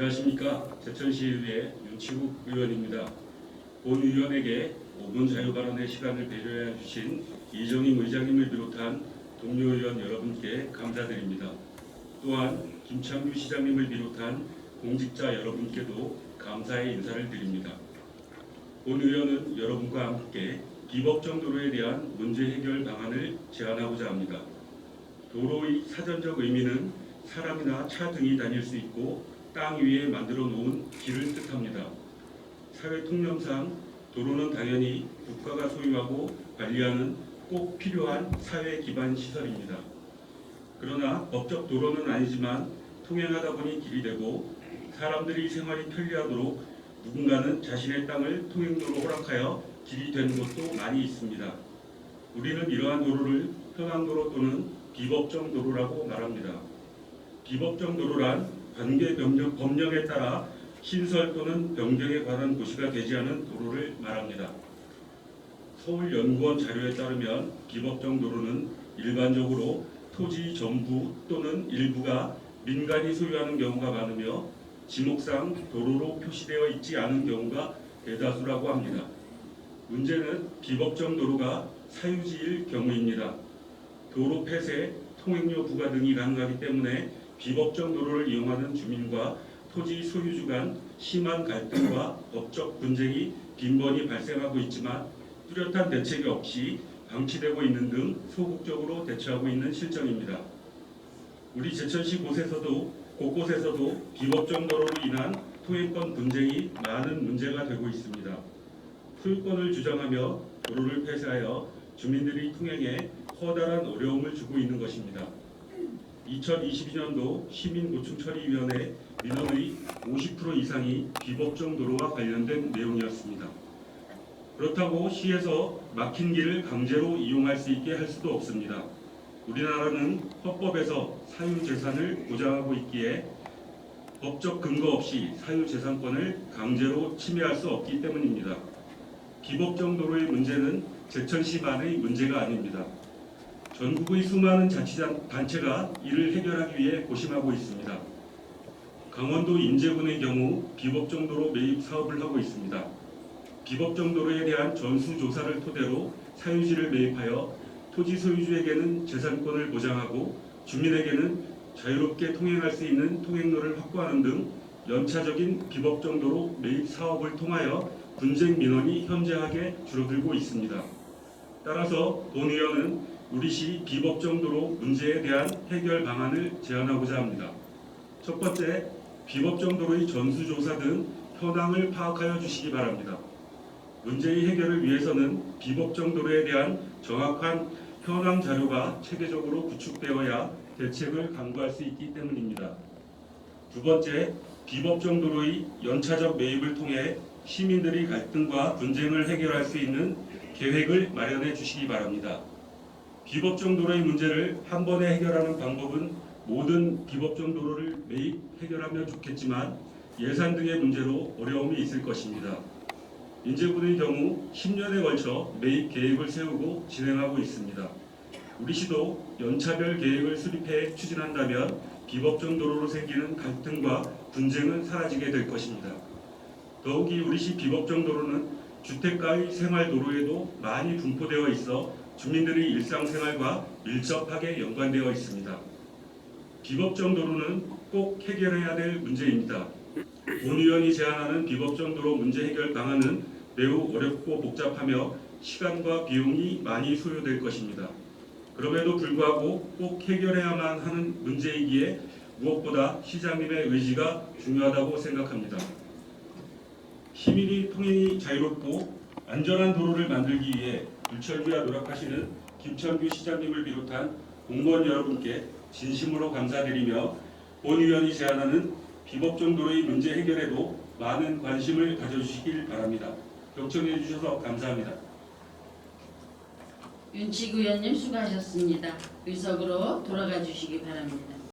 안녕하십니까 제천시의회 윤치국 의원입니다. 본 의원에게 5분 자유 발언의 시간을 배려해 주신 이정임 의장님을 비롯한 동료 의원 여러분께 감사드립니다. 또한 김창규 시장님을 비롯한 공직자 여러분께도 감사의 인사를 드립니다. 본 의원은 여러분과 함께 비법정 도로에 대한 문제 해결 방안을 제안하고자 합니다. 도로의 사전적 의미는 사람이나 차 등이 다닐 수 있고 땅 위에 만들어 놓은 길을 뜻합니다. 사회 통념상 도로는 당연히 국가가 소유하고 관리하는 꼭 필요한 사회 기반 시설입니다. 그러나 법적 도로는 아니지만 통행하다 보니 길이 되고 사람들이 생활이 편리하도록 누군가는 자신의 땅을 통행로로 허락하여 길이 되는 곳도 많이 있습니다. 우리는 이러한 도로를 현황도로 또는 비법정 도로라고 말합니다. 비법정 도로란 관계 법령, 법령에 따라 신설 또는 변경에 관한 고시가 되지 않은 도로를 말합니다. 서울연구원 자료에 따르면 비법정 도로는 일반적으로 토지 전부 또는 일부가 민간이 소유하는 경우가 많으며 지목상 도로로 표시되어 있지 않은 경우가 대다수라고 합니다. 문제는 비법정 도로가 사유지일 경우입니다. 도로 폐쇄, 통행료 부과 등이 가능하기 때문에 비법정 도로를 이용하는 주민과 토지 소유주 간 심한 갈등과 법적 분쟁이 빈번히 발생하고 있지만 뚜렷한 대책이 없이 방치되고 있는 등 소극적으로 대처하고 있는 실정입니다. 우리 제천시 곳에서도 곳곳에서도 비법정 도로로 인한 통행권 분쟁이 많은 문제가 되고 있습니다. 소유권을 주장하며 도로를 폐쇄하여 주민들이 통행에 커다란 어려움을 주고 있는 것입니다. 2022년도 시민고충처리위원회 민원의 50% 이상이 비법정 도로와 관련된 내용이었습니다. 그렇다고 시에서 막힌 길을 강제로 이용할 수 있게 할 수도 없습니다. 우리나라는 헌법에서 사유재산을 보장하고 있기에 법적 근거 없이 사유재산권을 강제로 침해할 수 없기 때문입니다. 비법정 도로의 문제는 제천시만의 문제가 아닙니다. 전국의 수많은 자치단체가 이를 해결하기 위해 고심하고 있습니다. 강원도 인제군의 경우 비법정 도로 매입 사업을 하고 있습니다. 비법정 도로에 대한 전수조사를 토대로 사유지를 매입하여 토지 소유주에게는 재산권을 보장하고 주민에게는 자유롭게 통행할 수 있는 통행로를 확보하는 등 연차적인 비법정 도로 매입 사업을 통하여 분쟁 민원이 현저하게 줄어들고 있습니다. 따라서 본 의원은 우리 시 비법정 도로 문제에 대한 해결 방안을 제안하고자 합니다. 첫 번째, 비법정 도로의 전수조사 등 현황을 파악하여 주시기 바랍니다. 문제의 해결을 위해서는 비법정 도로에 대한 정확한 현황 자료가 체계적으로 구축되어야 대책을 강구할 수 있기 때문입니다. 두 번째, 비법정 도로의 연차적 매입을 통해 시민들의 갈등과 분쟁을 해결할 수 있는 계획을 마련해 주시기 바랍니다. 비법정 도로의 문제를 한 번에 해결하는 방법은 모든 비법정 도로를 매입 해결하면 좋겠지만 예산 등의 문제로 어려움이 있을 것입니다. 인제군의 경우 10년에 걸쳐 매입 계획을 세우고 진행하고 있습니다. 우리 시도 연차별 계획을 수립해 추진한다면 비법정 도로로 생기는 갈등과 분쟁은 사라지게 될 것입니다. 더욱이 우리 시 비법정 도로는 주택가의 생활 도로에도 많이 분포되어 있어 주민들의 일상생활과 밀접하게 연관되어 있습니다. 비법정 도로는 꼭 해결해야 될 문제입니다. 본 의원이 제안하는 비법정 도로 문제 해결 방안은 매우 어렵고 복잡하며 시간과 비용이 많이 소요될 것입니다. 그럼에도 불구하고 꼭 해결해야만 하는 문제이기에 무엇보다 시장님의 의지가 중요하다고 생각합니다. 시민이 통행이 자유롭고 안전한 도로를 만들기 위해 불철주야 노력하시는 김천규 시장님을 비롯한 공무원 여러분께 진심으로 감사드리며 본 의원이 제안하는 비법정 도로의 문제 해결에도 많은 관심을 가져주시길 바랍니다. 경청해 주셔서 감사합니다. 윤치구 의원님 수고하셨습니다. 의석으로 돌아가 주시기 바랍니다.